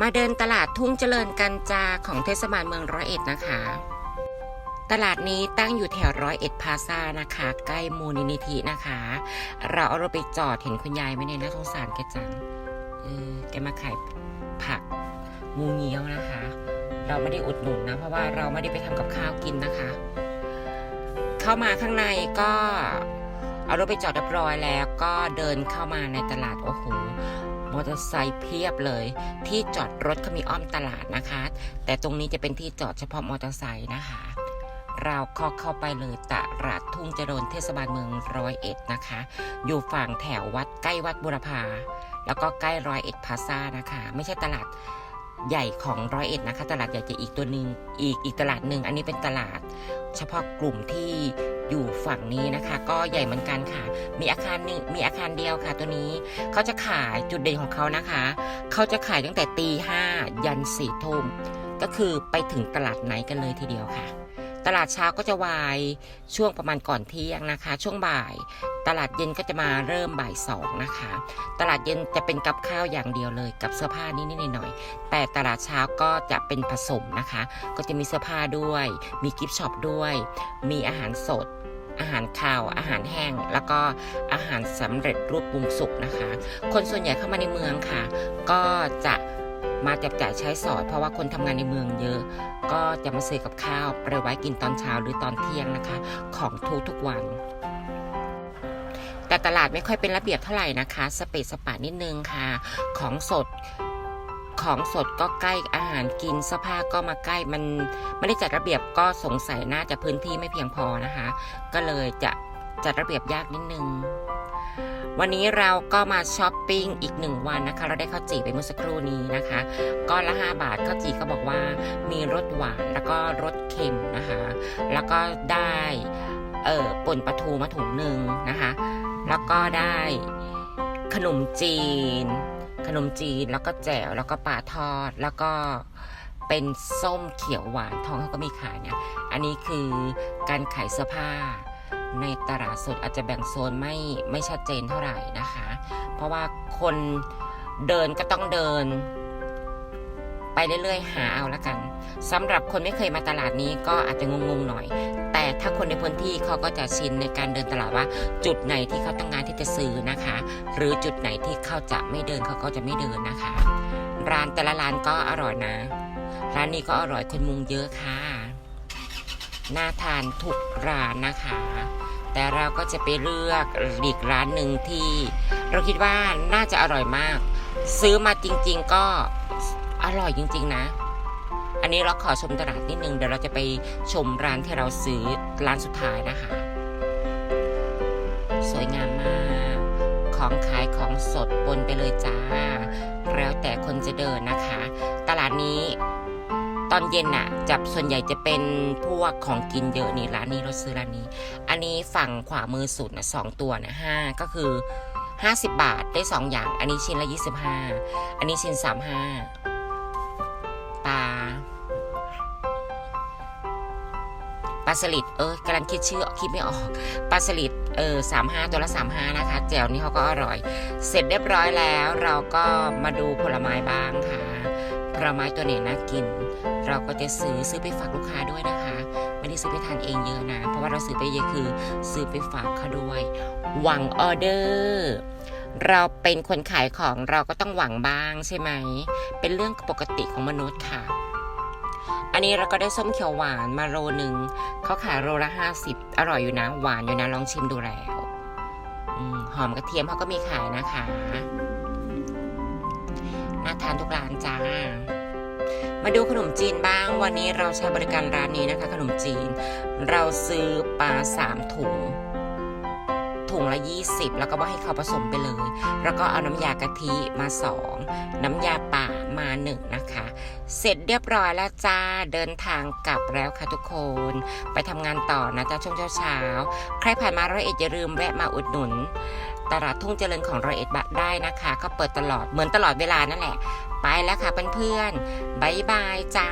มาเดินตลาดทุ่งเจริญกันจาของเทศบาลเมืองร้อยเอ็ดนะคะ ตลาดนี้ตั้งอยู่แถวร้อยเอ็ดพาซ่านะคะ ใกล้มูลนิธินะคะ เราเอารถไปจอดเห็นคุณยายไหมเนี่ยน่าสงสารแกจังเออแกมาขายผักงูเงี้ยวนะคะ เราไม่ได้อุดหนุนนะ เพราะว่าเราไม่ได้ไปทำกับข้าวกินนะคะ เข้ามาข้างในก็เอารถไปจอดเรียบร้อยแล้วก็เดินเข้ามาในตลาดโอ้โห มอเตอร์ไซค์เพียบเลย ที่จอดรถเขามีอ้อมตลาดนะคะ แต่ตรงนี้จะเป็นที่จอดเฉพาะมอเตอร์ไซค์นะคะ เราเข้าเข้าไปเลยตลาดทุ่งเจริญเทศบาลเมืองร้อยเอ็ดนะคะ อยู่ฝั่งแถววัดใกล้วัดบุรพาแล้วก็ใกล้ร้อยเอ็ดพลาซ่านะคะ ไม่ใช่ตลาด ใหญ่ของร้อยเอ็ดนะคะ ตลาดใหญ่จะอีกตัวหนึ่งอีกอีกตลาดหนึ่งอันนี้เป็นตลาด เฉพาะกลุ่มที่อยู่ฝั่งนี้นะคะ ก็ใหญ่เหมือนกันค่ะ มีอาคารหนึ่งมีอาคารเดียวค่ะ ตัวนี้เขาจะขายจุดเด่นของเขานะคะ เขาจะขายตั้งแต่ตีห้ายันสี่ทุ่มก็คือไปถึงตลาดไหนกันเลยทีเดียวค่ะ ตลาดเช้าก็จะวายช่วงประมาณก่อนเที่ยงนะคะ ช่วงบ่าย ตลาดเย็นก็จะมาเริ่มบ่ายสองนะคะ ตลาดเย็นจะเป็นกับข้าวอย่างเดียวเลย กับเสื้อผ้านิดๆหน่อยๆแต่ตลาดเช้าก็จะเป็นผสมนะคะ ก็จะมีเสื้อผ้าด้วย มีกิฟช็อปด้วย มีอาหารสดอาหารข้าว อาหารแห้ง แล้วก็อาหารสำเร็จรูปปรุงสุกนะคะ คนส่วนใหญ่เข้ามาในเมืองค่ะ ก็จะ มาจับจ่ายใช้สอยเพราะว่าคนทำงานในเมืองเยอะ ก็จะมาซื้อกับข้าวไปไว้กินตอนเช้าหรือตอนเที่ยงนะคะ ของทุกทุกวัน แต่ตลาดไม่ค่อยเป็นระเบียบเท่าไหร่นะคะ สเปซสปะนิดนึงค่ะ ของสดของสดก็ใกล้อาหารกินเสื้อผ้าก็มาใกล้มันไม่ได้จัดระเบียบก็สงสัยน่าจะพื้นที่ไม่เพียงพอนะคะ ก็เลยจะจัดระเบียบยากนิดนึง วันนี้เราก็มาช้อปปิ้งอีกหนึ่งวันนะคะ เราได้ข้าวจี่ไปเมื่อสักครู่นี้นะคะก้อนละ 5 บาทข้าวจี่ก็บอกว่ามีรสหวานแล้วก็รสเค็มนะคะ แล้วก็ได้เอ่อป่นปลาทูมาถุงหนึ่งนะคะ แล้วก็ได้ขนมจีน ขนมจีนแล้วก็แจ่วแล้วก็ปลาทอดแล้วก็เป็นส้มเขียวหวานทองเขาก็มีขายเนี่ย อันนี้คือการขายเสื้อผ้า ในตลาดสดอาจจะแบ่งโซนไม่ไม่ชัดเจนเท่าไหร่นะคะ เพราะว่าคนเดินก็ต้องเดิน ไปเรื่อยๆ หาเอาละกันสำหรับคนไม่เคยมาตลาดนี้ก็อาจจะงงๆหน่อย แต่ถ้าคนในพื้นที่เขาก็จะชินในการเดินตลาดว่า จุดไหนที่เขาต้องการที่จะซื้อนะคะ หรือจุดไหนที่เขาจะไม่เดินเขาก็จะไม่เดินนะคะ ร้านแต่ละร้านก็อร่อยนะ ร้านนี้ก็อร่อยคนมุงเยอะค่ะน่าทานทุกร้านนะคะ แต่เราก็จะไปเลือกอีกร้านหนึ่งที่ เราคิดว่าน่าจะอร่อยมาก ซื้อมาจริง ๆ ก็อร่อยจริง ๆ นะ อันนี้เราขอชมตลาดนิดนึงเดี๋ยวเราจะไปชมร้านที่เราซื้อร้านสุดท้ายนะคะ สวยงามมาก ของขายของสดปนไปเลยจ้า แล้วแต่คนจะเดินนะคะ ตลาดนี้ อนเย็นน่ะจับส่วนใหญ่จะเป็นพวกของกินเยอะนี่ร้านนี้เราซื้อร้านนี้ อันนี้ฝั่งขวามือสุดนะสองตัวนะห้าก็คือ 50 บาทได้ 2 อย่าง อันนี้ชิ้นละ 25 อันนี้ชิ้น 35 ปลาปลาสลิดเออกำลังคิดชื่อคิดไม่ออกปลาสลิดเออสามห้าตัวละสามห้านะคะแจ่วนี่เขาก็อร่อย เสร็จเรียบร้อยแล้วเราก็มาดูผลไม้บ้างค่ะ ผลไม้ตัวไหนน่ากิน เราก็จะซื้อซื้อไปฝากลูกค้าด้วยนะคะ ไม่ได้ซื้อไปทานเองเยอะนะ เพราะว่าเราซื้อไปเยอะคือ ซื้อไปฝากเขาด้วย หวังออเดอร์เราเป็นคนขายของเราก็ต้องหวังบ้างใช่ไหม เป็นเรื่องปกติของมนุษย์ค่ะ อันนี้เราก็ได้ส้มเขียวหวานมาโลหนึ่ง เขาขายโลละห้าสิบอร่อยอยู่นะ หวานอยู่นะ ลองชิมดูแล้วอหอมกระเทียมเขาก็มีขายนะคะ ทานทุกร้านจ้า มาดูขนมจีนบ้าง วันนี้เราใช้บริการร้านนี้นะคะ ขนมจีน เราซื้อปลาสามถุง ถุงละ 20 แล้วก็บอกให้เขาผสมไปเลย แล้วก็เอาน้ำยากะทิมาสองน้ำยาป่ามาหนึ่งนะคะ เสร็จเรียบร้อยแล้วจ้า เดินทางกลับแล้วค่ะทุกคน ไปทำงานต่อนะจ้าช่วงเช้าๆใครผ่านมาร้อยเอ็ดอย่าลืมแวะมาอุดหนุน ตลาดทุ่งเจริญของร้อยเอ็ดบะได้นะคะเขาเปิดตลอดเหมือนตลอดเวลานั่นแหละ ไปแล้วค่ะเพื่อนๆบายบายจ้า